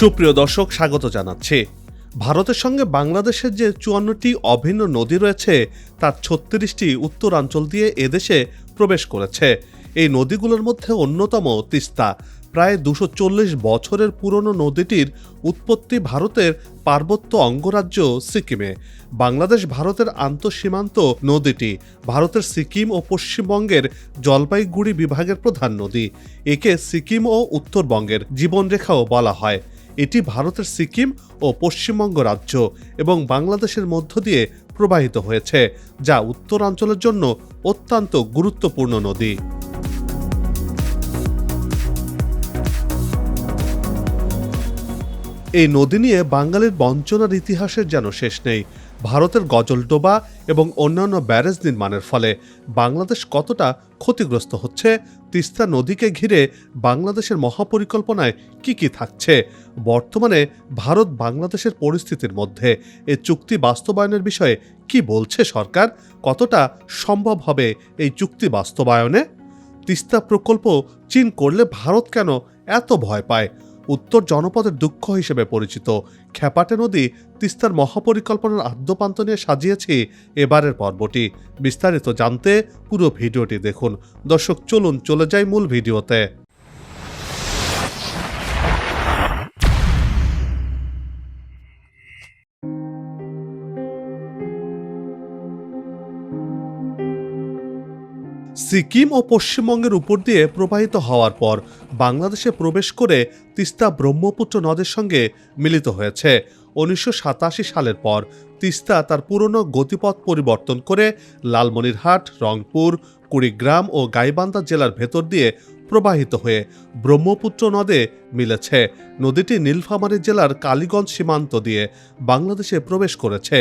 সুপ্রিয় দর্শক, স্বাগত জানাচ্ছি। ভারতের সঙ্গে বাংলাদেশের যে চুয়ান্নটি অভিন্ন নদী রয়েছে, তার ছত্রিশটি উত্তরাঞ্চল দিয়ে এদেশে প্রবেশ করেছে। এই নদীগুলোর মধ্যে অন্যতম তিস্তা। প্রায় দুশো বছরের পুরনো নদীটির উৎপত্তি ভারতের পার্বত্য অঙ্গরাজ্য সিকিমে। বাংলাদেশ ভারতের আন্তঃসীমান্ত নদীটি, ভারতের সিকিম ও পশ্চিমবঙ্গের জলপাইগুড়ি বিভাগের প্রধান নদী। একে সিকিম ও উত্তরবঙ্গের জীবনরেখাও বলা হয়। এটি ভারতের সিকিম ও পশ্চিমবঙ্গ রাজ্য এবং বাংলাদেশের মধ্য দিয়ে প্রবাহিত হয়েছে, যা উত্তরাঞ্চলের জন্য অত্যন্ত গুরুত্বপূর্ণ নদী। এই নদী নিয়ে বাঙালির বঞ্চনার ইতিহাসের যেন শেষ নেই, ভারতের গজলডোবা এবং অন্যান্য ব্যারেজ নির্মাণের ফলে। বাংলাদেশ কতটা ক্ষতিগ্রস্ত হচ্ছে, তিস্তা নদীকে ঘিরে বাংলাদেশের মহাপরিকল্পনায় কি কি থাকছে বর্তমানে ভারত বাংলাদেশের পরিস্থিতির মধ্যে। এ চুক্তি বাস্তবায়নের বিষয়ে কি বলছে সরকার? কতটা সম্ভব হবে এই চুক্তি বাস্তবায়নে? তিস্তা প্রকল্প চীন করলে ভারত কেন এত ভয় পায়? উত্তর জনপদের দুঃখ হিসেবে পরিচিত। খ্যাপাটে নদী তিস্তার মহাপরিকল্পনার আদ্যপান্ত নিয়ে সাজিয়েছি এবারের পর্বটি। বিস্তারিত জানতে পুরো ভিডিওটি দেখুন। দর্শক, চলুন চলে যাই মূল ভিডিওতে। সিকিম ও পশ্চিমবঙ্গের উপর দিয়ে প্রবাহিত হওয়ার পর বাংলাদেশে প্রবেশ করে তিস্তা ব্রহ্মপুত্র নদের সঙ্গে মিলিত হয়েছে। উনিশশো সাতাশি সালের পর তিস্তা তার পুরনো গতিপথ পরিবর্তন করে লালমনিরহাট, রংপুর, কুড়িগ্রাম ও গাইবান্ধা জেলার ভেতর দিয়ে প্রবাহিত হয়ে ব্রহ্মপুত্র নদে মিলেছে। নদীটি নীলফামারী জেলার কালীগঞ্জ সীমান্ত দিয়ে বাংলাদেশে প্রবেশ করেছে,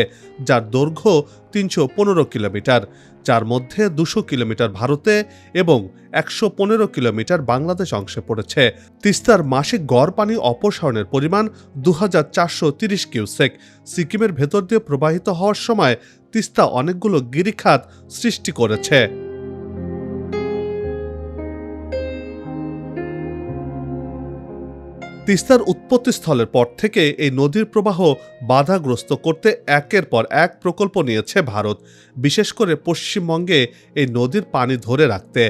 যার দৈর্ঘ্য তিনশো পনেরো কিলোমিটার। যার মধ্যে দুশো কিলোমিটার ভারতে এবং একশো পনেরো কিলোমিটার বাংলাদেশ অংশে পড়েছে। তিস্তার মাসিক গড় পানি অপসারণের পরিমাণ দু হাজার চারশো তিরিশ কিউসেক। সিকিমের ভেতর দিয়ে প্রবাহিত হওয়ার সময় তিস্তা অনেকগুলো গিরিখাত সৃষ্টি করেছে। তিস্তার উৎপত্তিস্থলের পর থেকে এই নদীর প্রবাহ বাধাগ্রস্ত করতে একের পর এক প্রকল্প নিয়েছে ভারত, বিশেষ করে পশ্চিমবঙ্গে এই নদীর পানি ধরে রাখতে।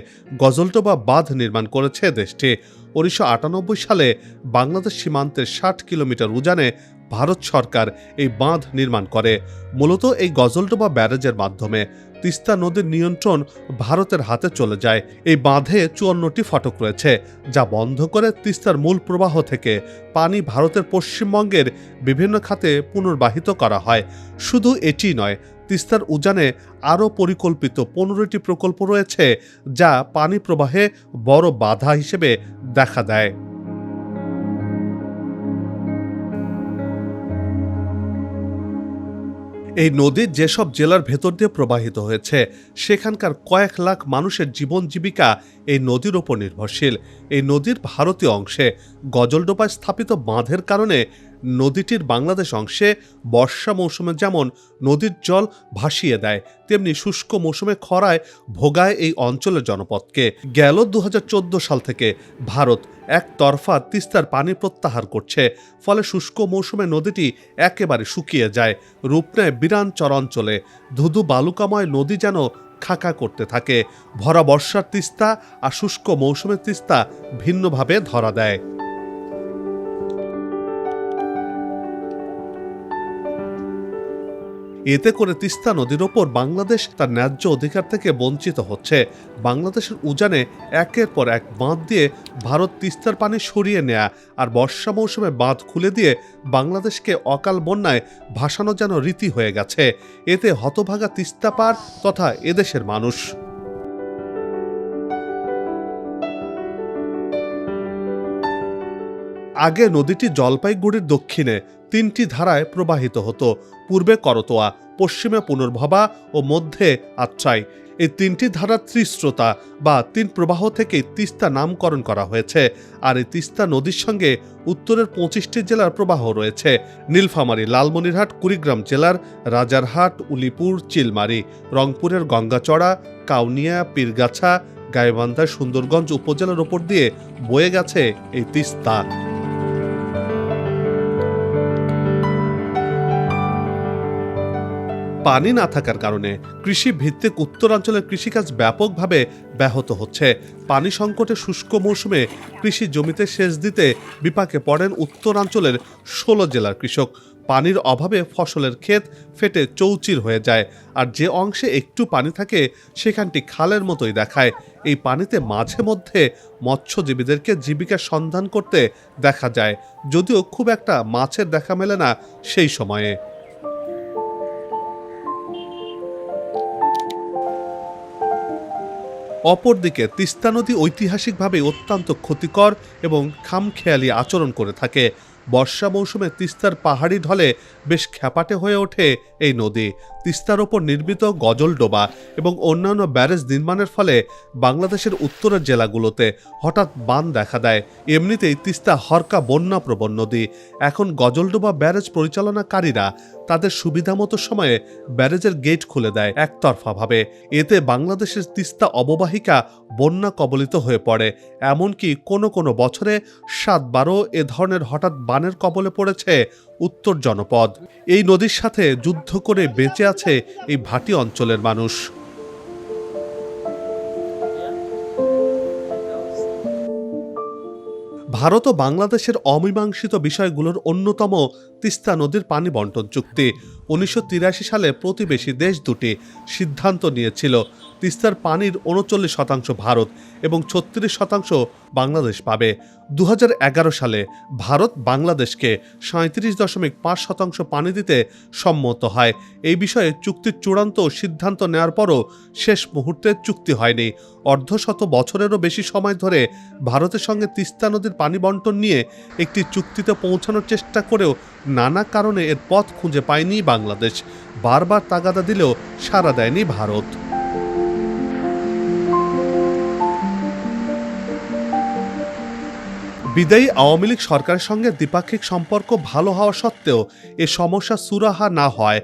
গজলটোবা বাঁধ নির্মাণ করেছে দেশটি। উনিশশো আটানব্বই সালে বাংলাদেশ সীমান্তের ষাট কিলোমিটার উজানে ভারত সরকার এই বাঁধ নির্মাণ করে। মূলত এই গজলডোবা ব্যারেজের মাধ্যমে। তিস্তা নদীর নিয়ন্ত্রণ ভারতের হাতে চলে যায়। এই বাঁধে চুয়ান্নটি ফটক রয়েছে, যা বন্ধ করে তিস্তার মূল প্রবাহ থেকে পানি ভারতের পশ্চিমবঙ্গের বিভিন্ন খাতে পুনর্বাহিত করা হয়। শুধু এটি নয়, তিস্তার উজানে আরও পরিকল্পিত পনেরোটি প্রকল্প রয়েছে, যা পানি প্রবাহে বড় বাধা হিসেবে দেখা দেয়। এই নদী যেসব জেলার ভেতর দিয়ে প্রবাহিত হয়েছে, সেখানকার কয়েক লাখ মানুষের জীবন জীবিকা এই নদীর ওপর নির্ভরশীল। এই নদীর ভারতীয় অংশে গজলডোবায় স্থাপিত বাঁধের কারণে নদীটির বাংলাদেশ অংশে বর্ষা মৌসুমে যেমন নদীর জল ভাসিয়ে দেয়, তেমনি শুষ্ক মৌসুমে খরায় ভোগায় এই অঞ্চলের জনপদকে। গেল দু হাজার চোদ্দ সাল থেকে ভারত এক একতরফা তিস্তার পানি প্রত্যাহার করছে, ফলে শুষ্ক মৌসুমে নদীটি একেবারে শুকিয়ে যায়। রূপ নেয় বিরান চরাঞ্চলে ধুধু বালুকাময় নদী যেন খাকা করতে থাকে। ভরা বর্ষার তিস্তা আর শুষ্ক মৌসুমের তিস্তা ভিন্নভাবে ধরা দেয়। এতে করে তিস্তা নদীর ওপর বাংলাদেশ তার ন্যায্য অধিকার থেকে বঞ্চিত হচ্ছে। বাংলাদেশের উজানে একের পর এক বাঁধ দিয়ে ভারত তিস্তার পানি সরিয়ে নেয়া আর বর্ষা মৌসুমে বাঁধ খুলে দিয়ে বাংলাদেশকে অকাল বন্যায় ভাসানো যেন রীতি হয়ে গেছে। এতে হতভাগা তিস্তা পার তথা এদেশের মানুষ। আগে নদীটি জলপাইগুড়ির দক্ষিণে তিনটি ধারায় প্রবাহিত হতো, পূর্বে করতোয়া, পশ্চিমে পুনর্ভবা ও মধ্যে আচ্ছাই। এই তিনটি ধারার ত্রিস্রোতা বা তিন প্রবাহ থেকে তিস্তা নামকরণ করা হয়েছে, আর এই তিস্তা নদীর সঙ্গে উত্তরের পঁচিশটি জেলার প্রবাহ রয়েছে। নীলফামারী, লালমনিরহাট, কুড়িগ্রাম জেলার রাজারহাট, উলিপুর, চিলমারি, রংপুরের গঙ্গাচড়া, কাউনিয়া, পীরগাছা, গাইবান্ধা, সুন্দরগঞ্জ উপজেলার ওপর দিয়ে বয়ে গেছে এই তিস্তা। পানি না থাকার কারণে কৃষি ভিত্তিক উত্তরাঞ্চলের কৃষিকাজ ব্যাপকভাবে ব্যাহত হচ্ছে। পানি সংকটে শুষ্ক মৌসুমে কৃষি জমিতে সেচ দিতে বিপাকে পড়েন উত্তরাঞ্চলের ষোলো জেলার কৃষক। পানির অভাবে ফসলের ক্ষেত ফেটে চৌচির হয়ে যায় আর যে অংশে একটু পানি থাকে সেখানটি খালের মতোই দেখায়। এই পানিতে মাঝে মধ্যে মৎস্যজীবীদেরকে জীবিকার সন্ধান করতে দেখা যায়, যদিও খুব একটা মাছের দেখা মেলে না সেই সময়ে। অপরদিকে তিস্তা নদী ঐতিহাসিকভাবে অত্যন্ত ক্ষতিকর এবং খামখেয়ালি আচরণ করে থাকে। বর্ষা মৌসুমে তিস্তার পাহাড়ি ঢলে বেশ খ্যাপাটে হয়ে ওঠে এই নদী। তিস্তার ওপর নির্মিত গজলডোবা এবং অন্যান্য ব্যারেজ নির্মাণের ফলে বাংলাদেশের উত্তরের জেলাগুলোতে হঠাৎ বান দেখা দেয়। এমনিতেই তিস্তা হরকা বন্যাপ্রবণ নদী। এখন গজলডোবা ব্যারেজ পরিচালনাকারীরা তাদের সুবিধামতো সময়ে ব্যারেজের গেট খুলে দেয় একতরফাভাবে। এতে বাংলাদেশের তিস্তা অববাহিকা বন্যা কবলিত হয়ে পড়ে। এমনকি কোনো কোনো বছরে সাত বারো এ ধরনের হঠাৎ বানের কবলে পড়েছে উত্তর জনপদ। এই নদীর সাথে যুদ্ধ করে বেঁচে আছে এই ভাটি অঞ্চলের মানুষ। ভারত ও বাংলাদেশের অমীমাংসিত বিষয়গুলোর অন্যতম তিস্তা নদীর পানি বন্টন চুক্তি। উনিশশো তিরাশি সালে প্রতিবেশী দেশ দুটি সিদ্ধান্ত নিয়েছিল, তিস্তার পানির উনচল্লিশ শতাংশ ভারত এবং ছত্রিশ শতাংশ বাংলাদেশ পাবে। দু হাজার এগারো সালে ভারত বাংলাদেশকে সাঁত্রিশ দশমিক পাঁচ শতাংশ পানি দিতে সম্মত হয়। এই বিষয়ে চুক্তির চূড়ান্ত সিদ্ধান্ত নেওয়ার পরও শেষ মুহূর্তে চুক্তি হয়নি। অর্ধশত বছরেরও বেশি সময় ধরে ভারতের সঙ্গে তিস্তা নদীর পানি বন্টন নিয়ে একটি চুক্তিতে পৌঁছানোর চেষ্টা করেও নানা কারণে এর পথ খুঁজে পায়নি বাংলাদেশ। বারবার তাগাদা দিলেও সাড়া দেয়নি ভারত। বিদায়ী আওয়ামী লীগ সরকারের সঙ্গে দ্বিপাক্ষিক সম্পর্ক ভালো হওয়া সত্ত্বেও এ সমস্যা সুরাহা না হয়,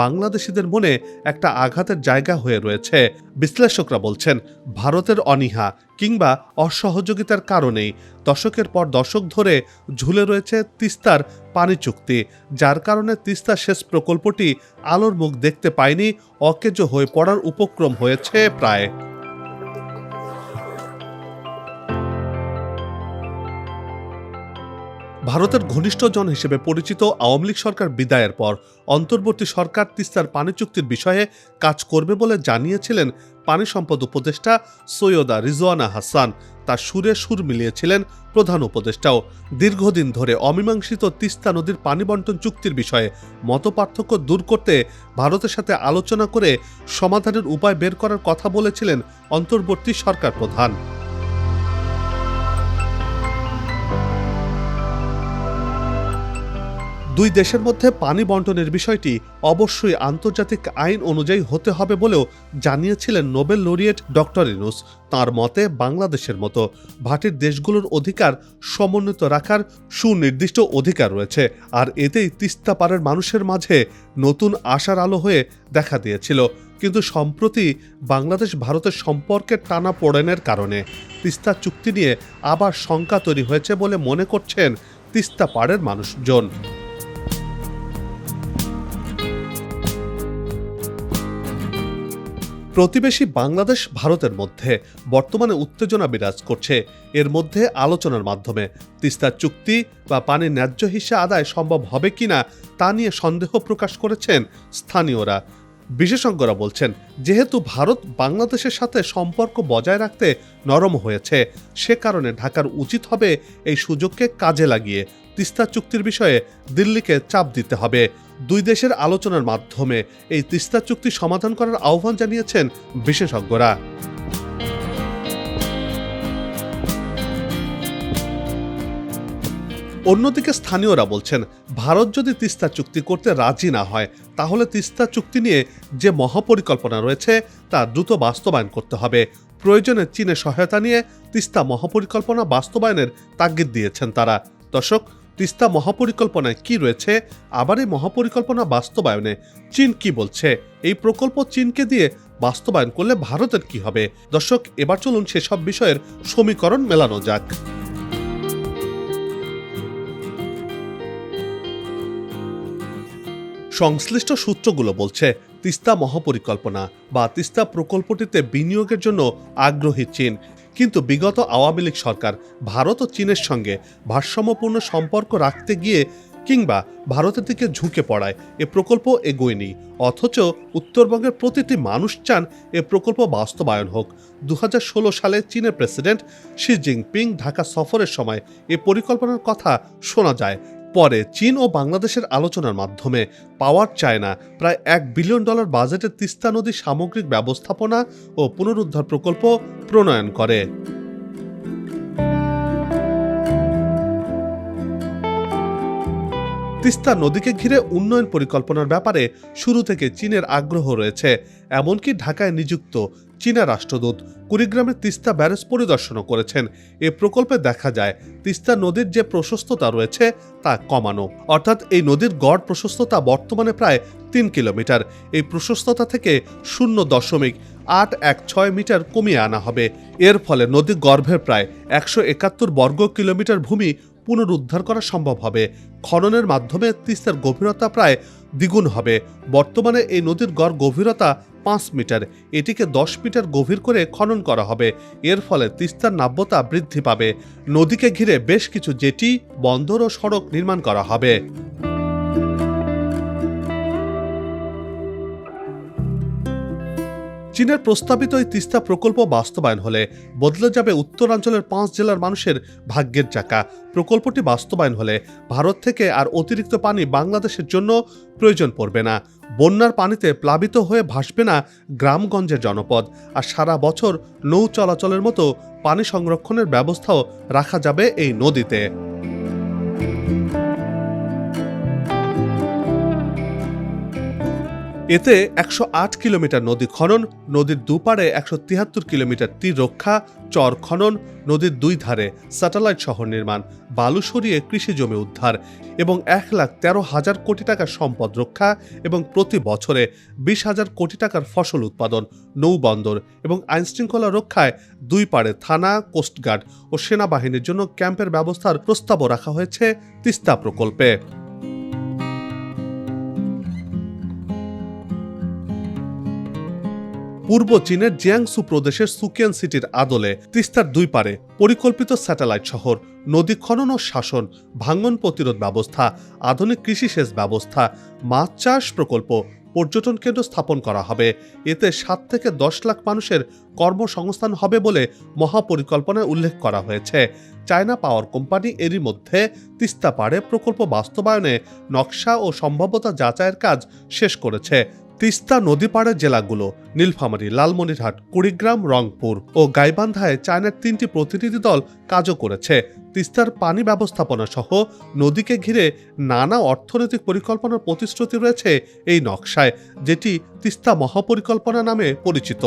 বাংলাদেশিদের মনে একটা আঘাতের জায়গা হয়ে রয়েছে। বিশ্লেষকরা বলছেন, ভারতের অনীহা কিংবা অসহযোগিতার কারণেই দশকের পর দশক ধরে ঝুলে রয়েছে তিস্তার পানি চুক্তি, যার কারণে তিস্তা সেচ প্রকল্পটি আলোর মুখ দেখতে পায়নি, অকেজো হয়ে পড়ার উপক্রম হয়েছে প্রায়। ভারতের ঘনিষ্ঠজন হিসেবে পরিচিত আওয়ামী লীগ সরকার বিদায়ের পর অন্তর্বর্তী সরকার তিস্তার পানি চুক্তির বিষয়ে কাজ করবে বলে জানিয়েছিলেন পানি সম্পদ উপদেষ্টা সৈয়দা রিজওয়ানা হাসান। তার সুরে সুর মিলিয়েছিলেন প্রধান উপদেষ্টাও। দীর্ঘদিন ধরে অমীমাংসিত তিস্তা নদীর পানি বন্টন চুক্তির বিষয়ে মতপার্থক্য দূর করতে ভারতের সাথে আলোচনা করে সমাধানের উপায় বের করার কথা বলেছিলেন অন্তর্বর্তী সরকার প্রধান। দুই দেশের মধ্যে পানি বন্টনের বিষয়টি অবশ্যই আন্তর্জাতিক আইন অনুযায়ী হতে হবে বলেও জানিয়েছিলেন নোবেল লরিয়েট ডক্টর ইনুস। তার মতে, বাংলাদেশের মতো ভাটির দেশগুলোর অধিকার সমন্বিত রাখার সুনির্দিষ্ট অধিকার রয়েছে, আর এতেই তিস্তা পাড়ের মানুষের মাঝে নতুন আশার আলো হয়ে দেখা দিয়েছিল। কিন্তু সম্প্রতি বাংলাদেশ ভারতের সম্পর্কের টানা পোড়েনের কারণে তিস্তা চুক্তি নিয়ে আবার শঙ্কা তৈরি হয়েছে বলে মনে করছেন তিস্তা পাড়ের মানুষজন। প্রতিবেশী বাংলাদেশ ভারতের মধ্যে বর্তমানে উত্তেজনা বিরাজ করছে। এর মধ্যে আলোচনার মাধ্যমে তিস্তার চুক্তি বা পানির ন্যায্য হিসা আদায় সম্ভব হবে কিনা তা নিয়ে সন্দেহ প্রকাশ করেছেন স্থানীয়রা। বিশেষজ্ঞরা বলছেন, যেহেতু ভারত বাংলাদেশের সাথে সম্পর্ক বজায় রাখতে নরম হয়েছে, সে কারণে ঢাকার উচিত হবে এই সুযোগকে কাজে লাগিয়ে তিস্তা চুক্তির বিষয়ে দিল্লিকে চাপ দিতে হবে। দুই দেশের আলোচনার মাধ্যমে এই তিস্তা চুক্তি সমাধান করার আহ্বান জানিয়েছেন বিশেষজ্ঞরা। অন্যদিকে স্থানীয়রা বলছেন, ভারত যদি তিস্তা চুক্তি করতে রাজি না হয় তাহলে তিস্তা চুক্তি নিয়ে যে মহাপরিকল্পনা রয়েছে, তা দ্রুত বাস্তবায়ন করতে হবে। প্রয়োজনে চীনের সহায়তা নিয়ে তিস্তা মহাপরিকল্পনা বাস্তবায়নের তাগিদ দিয়েছেন তারা। দর্শক, তিস্তা মহাপরিকল্পনায় কি রয়েছে? আবার এই মহাপরিকল্পনা বাস্তবায়নে চীন কি বলছে? এই প্রকল্প চীনকে দিয়ে বাস্তবায়ন করলে ভারতের কি হবে? দর্শক, এবার চলুন সেসব বিষয়ের সমীকরণ মেলানো যাক। সংশ্লিষ্ট সূত্রগুলো বলছে, তিস্তা মহাপরিকল্পনা বা তিস্তা প্রকল্পটিতে বিনিয়োগের জন্য আগ্রহী চীন। কিন্তু বিগত আওয়ামী লীগ সরকার ভারত ও চীনের সঙ্গে ভারসাম্যপূর্ণ সম্পর্ক রাখতে গিয়ে কিংবা ভারতের দিকে ঝুঁকে পড়ায়, এ প্রকল্প এগোয়নি। অথচ উত্তরবঙ্গের প্রতিটি মানুষ চান এ প্রকল্প বাস্তবায়ন হোক। দু হাজার ষোলো সালে চীনের প্রেসিডেন্ট শি জিনপিং ঢাকা সফরের সময় এ পরিকল্পনার কথা শোনা যায়। পরে চীন ও বাংলাদেশের আলোচনার মাধ্যমে পাওয়ার চায়না প্রায় এক বিলিয়ন ডলার বাজেটের তিস্তা নদী সামগ্রিক ব্যবস্থাপনা ও পুনরুদ্ধার প্রকল্প প্রণয়ন করে। তিস্তা নদীকে ঘিরে উন্নয়ন পরিকল্পনার ব্যাপারে শুরু থেকে চীনের আগ্রহ রয়েছে, এমনকি ঢাকায় নিযুক্ত চীনা রাষ্ট্রদূত কুড়িগ্রামে তিস্তা ব্যারেজ পরিদর্শনও করেছেন। এ প্রকল্পে দেখা যায়, তিস্তা নদীর যে প্রশস্ততা রয়েছে তা কমানো। অর্থাৎ এই নদীর গড় প্রশস্ততা বর্তমানে প্রায় তিন কিলোমিটার। এই প্রশস্ততা থেকে শূন্য দশমিক আট এক ছয় মিটার কমিয়ে আনা হবে। এর ফলে নদী গর্ভের প্রায় একশো একাত্তর বর্গ কিলোমিটার ভূমি পুনরুদ্ধার করা সম্ভব হবে। খননের মাধ্যমে তিস্তার গভীরতা প্রায় দ্বিগুণ হবে। বর্তমানে এই নদীর গড় গভীরতা পাঁচ মিটার। এটিকে দশ মিটার গভীর করে খনন করা হবে। এর ফলে তিস্তার নাব্যতা বৃদ্ধি পাবে। নদীকে ঘিরে বেশ কিছু জেটি, বন্দর ও সড়ক নির্মাণ করা হবে। চীনের প্রস্তাবিত এই তিস্তা প্রকল্প বাস্তবায়ন হলে বদলে যাবে উত্তরাঞ্চলের পাঁচ জেলার মানুষের ভাগ্যের চাকা। প্রকল্পটি বাস্তবায়ন হলে ভারত থেকে আর অতিরিক্ত পানি বাংলাদেশের জন্য প্রয়োজন পড়বে না। বন্যার পানিতে প্লাবিত হয়ে ভাসবে না গ্রামগঞ্জের জনপদ। আর সারা বছর নৌ চলাচলের মতো পানি সংরক্ষণের ব্যবস্থাও রাখা যাবে এই নদীতে। এতে একশো আট কিলোমিটার নদী খনন, নদীর দুপারে একশো তিয়াত্তর কিলোমিটার তীর রক্ষা, চর খনন, নদীর দুই ধারে স্যাটেলাইট শহর নির্মাণ, বালু সরিয়ে কৃষি জমি উদ্ধার এবং এক লাখ তেরো হাজার কোটি টাকার সম্পদ রক্ষা এবং প্রতি বছরে বিশ হাজার কোটি টাকার ফসল উৎপাদন, নৌবন্দর এবং আইনশৃঙ্খলা রক্ষায় দুই পাড়ে থানা, কোস্টগার্ড ও সেনাবাহিনীর জন্য ক্যাম্পের ব্যবস্থার প্রস্তাবও রাখা হয়েছে তিস্তা প্রকল্পে। পূর্ব চীনের জিয়াংসু প্রদেশের সুকিয়ান সিটির আদলে তিস্তার দুই পারে পরিকল্পিত স্যাটেলাইট শহর, নদী খনন ও শাসন, ভাঙ্গন প্রতিরোধ ব্যবস্থা, আধুনিক কৃষি সেচ ব্যবস্থা, মাছ চাষ প্রকল্প, পর্যটন কেন্দ্র স্থাপন করা হবে। এতে সাত থেকে দশ লাখ মানুষের কর্মসংস্থান হবে বলে মহাপরিকল্পনায় উল্লেখ করা হয়েছে। চায়না পাওয়ার কোম্পানি এরই মধ্যে তিস্তা পাড়ে প্রকল্প বাস্তবায়নে নকশা ও সম্ভাব্যতা যাচাইয়ের কাজ শেষ করেছে। তিস্তা নদীপাড়া জেলাগুলো নীলফামারী, লালমনিরহাট, কুড়িগ্রাম, রংপুর ও গাইবান্ধায় চায়নার তিনটি প্রতিনিধি দল কাজও করেছে। তিস্তার পানি ব্যবস্থাপনা সহ নদীকে ঘিরে নানা অর্থনৈতিক পরিকল্পনার প্রতিশ্রুতি রয়েছে এই নকশায়, যেটি তিস্তা মহাপরিকল্পনা নামে পরিচিত।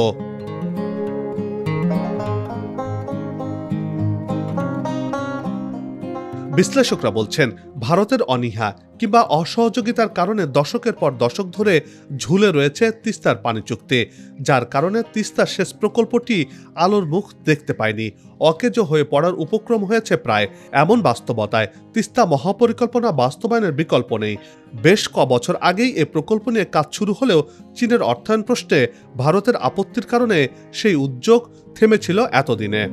বিশ্লেষকরা বলছেন, ভারতের অনীহা কিংবা অসহযোগিতার কারণে দশকের পর দশক ধরে ঝুলে রয়েছে তিস্তার পানি চুক্তি, যার কারণে তিস্তার শেষ প্রকল্পটি আলোর মুখ দেখতে পায়নি। অকেজো হয়ে পড়ার উপক্রম হয়েছে প্রায়। এমন বাস্তবতায় তিস্তা মহাপরিকল্পনা বাস্তবায়নের বিকল্প নেই। বেশ ক বছর আগেই এ প্রকল্প নিয়ে কাজ শুরু হলেও চীনের অর্থায়ন প্রশ্নে ভারতের আপত্তির কারণে সেই উদ্যোগ থেমেছিল এতদিনে।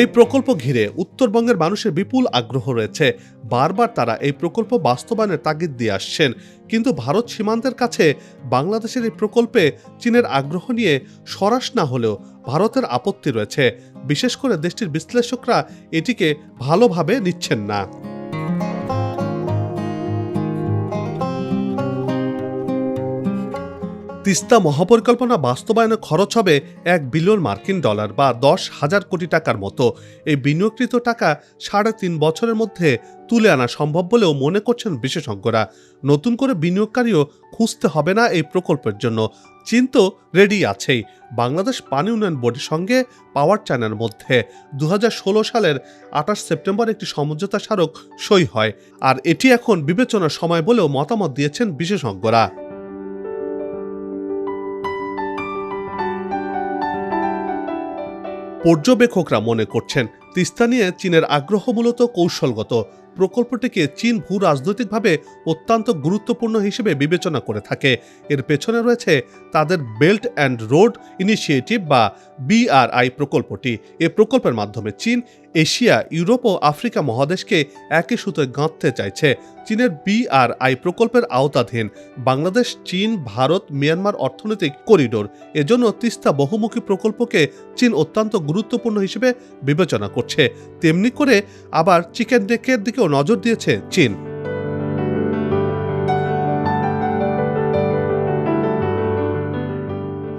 এই প্রকল্প ঘিরে উত্তরবঙ্গের মানুষের বিপুল আগ্রহ রয়েছে। বারবার তারা এই প্রকল্প বাস্তবায়নের তাগিদ দিয়ে আসছেন। কিন্তু ভারত সীমান্তের কাছে বাংলাদেশের এই প্রকল্পে চীনের আগ্রহ নিয়ে সরাস না হলেও ভারতের আপত্তি রয়েছে। বিশেষ করে দেশটির বিশ্লেষকরা এটিকে ভালোভাবে নিচ্ছেন না। তিস্তা মহাপরিকল্পনা বাস্তবায়নে খরচ হবে এক বিলিয়ন মার্কিন ডলার বা দশ হাজার কোটি টাকার মতো। এই বিনিয়োগকৃত টাকা সাড়ে তিন বছরের মধ্যে তুলে আনা সম্ভব বলেও মনে করছেন বিশেষজ্ঞরা। নতুন করে বিনিয়োগকারীও খুঁজতে হবে না এই প্রকল্পের জন্য। চীন তো রেডি আছেই। বাংলাদেশ পানি উন্নয়ন বোর্ডের সঙ্গে পাওয়ার চায়নার মধ্যে। দু হাজার ষোলো সালের আঠাশ সেপ্টেম্বর একটি সমঝোতা স্মারক সই হয়। আর এটি এখন বিবেচনার সময় বলেও মতামত দিয়েছেন বিশেষজ্ঞরা। পর্যবেক্ষকরা মনে করছেন, তিস্তা নিয়ে চীনের আগ্রহ মূলত কৌশলগত। প্রকল্পটিকে চীন ভূ রাজনৈতিকভাবে অত্যন্ত গুরুত্বপূর্ণ হিসেবে বিবেচনা করে থাকে। এর পেছনে রয়েছে তাদের বেল্ট অ্যান্ড রোড ইনিশিয়েটিভ বা বিআরআই প্রকল্পটি। এ প্রকল্পের মাধ্যমে চীন এশিয়া, ইউরোপ ও আফ্রিকা মহাদেশকে একই সুতোয় গাঁথতে চাইছে চীনের বিআরআই প্রকল্পের আওতাধীন বাংলাদেশ, চীন, ভারত, মিয়ানমার অর্থনৈতিক করিডোর। এজন্য তিস্তা বহুমুখী প্রকল্পকে চীন অত্যন্ত গুরুত্বপূর্ণ হিসেবে বিবেচনা করছে। তেমনি করে আবার চিকেন ডেকের দিকেও নজর দিয়েছে চীন।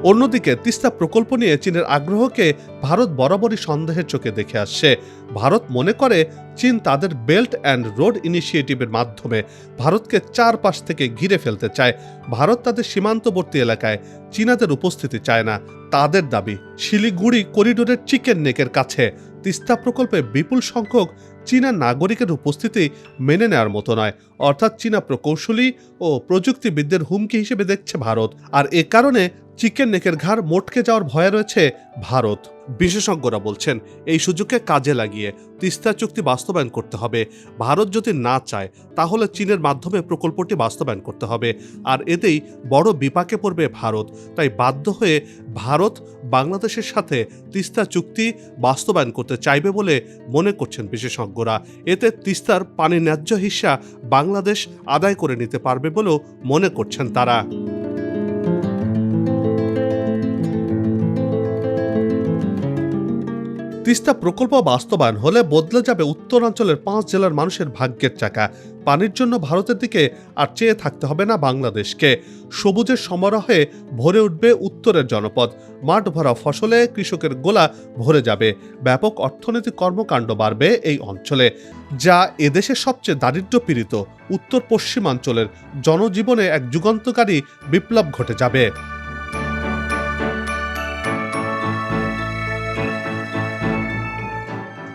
অন্যদিকে তিস্তা প্রকল্প নিয়ে চীনের আগ্রহকে ভারত বরাবরই সন্দেহের চোখে দেখে আসছে। ভারত মনে করে চীন তাদের বেল্ট অ্যান্ড রোড ইনিশিয়েটিভের মাধ্যমে ভারতকে চারপাশ থেকে ঘিরে ফেলতে চায়। ভারত তাদের সীমান্তবর্তী এলাকায় চীনাদের উপস্থিতি চায় না। তাদের দাবি, শিলিগুড়ি করিডোরের চিকেন নেকের কাছে। তিস্তা প্রকল্পে বিপুল সংখ্যক চীনা নাগরিকের উপস্থিতি মেনে নেওয়ার মতো নয়। অর্থাৎ চীনা প্রকৌশলী ও প্রযুক্তিবিদদের হুমকি হিসেবে দেখছে ভারত। আর এ কারণে চিকেন নেকের ঘাড় মোটকে যাওয়ার ভয়ে রয়েছে ভারত। বিশেষজ্ঞরা বলছেন, এই সুযোগকে কাজে লাগিয়ে তিস্তা চুক্তি বাস্তবায়ন করতে হবে। ভারত যদি না চায়, তাহলে চীনের মাধ্যমে প্রকল্পটি বাস্তবায়ন করতে হবে। আর এতেই বড় বিপাকে পড়বে ভারত। তাই বাধ্য হয়ে ভারত বাংলাদেশের সাথে তিস্তা চুক্তি বাস্তবায়ন করতে চাইবে বলে মনে করছেন বিশেষজ্ঞরা। এতে তিস্তার পানি ন্যায্য হিস্সা বাংলাদেশ আদায় করে নিতে পারবে বলেও মনে করছেন তারা। তিস্তা প্রকল্প বাস্তবায়ন হলে বদলে যাবে উত্তরাঞ্চলের পাঁচ জেলার মানুষের ভাগ্যের চাকা। পানির জন্য ভারতের দিকে আর চেয়ে থাকতে হবে না বাংলাদেশকে। সবুজের সমারোহে ভরে উঠবে উত্তরের জনপদ। মাঠ ভরা ফসলে কৃষকের গোলা ভরে যাবে। ব্যাপক অর্থনৈতিক কর্মকাণ্ড বাড়বে এই অঞ্চলে, যা এদেশের সবচেয়ে দারিদ্র্য পীড়িত উত্তর পশ্চিমাঞ্চলের জনজীবনে এক যুগান্তকারী বিপ্লব ঘটে যাবে।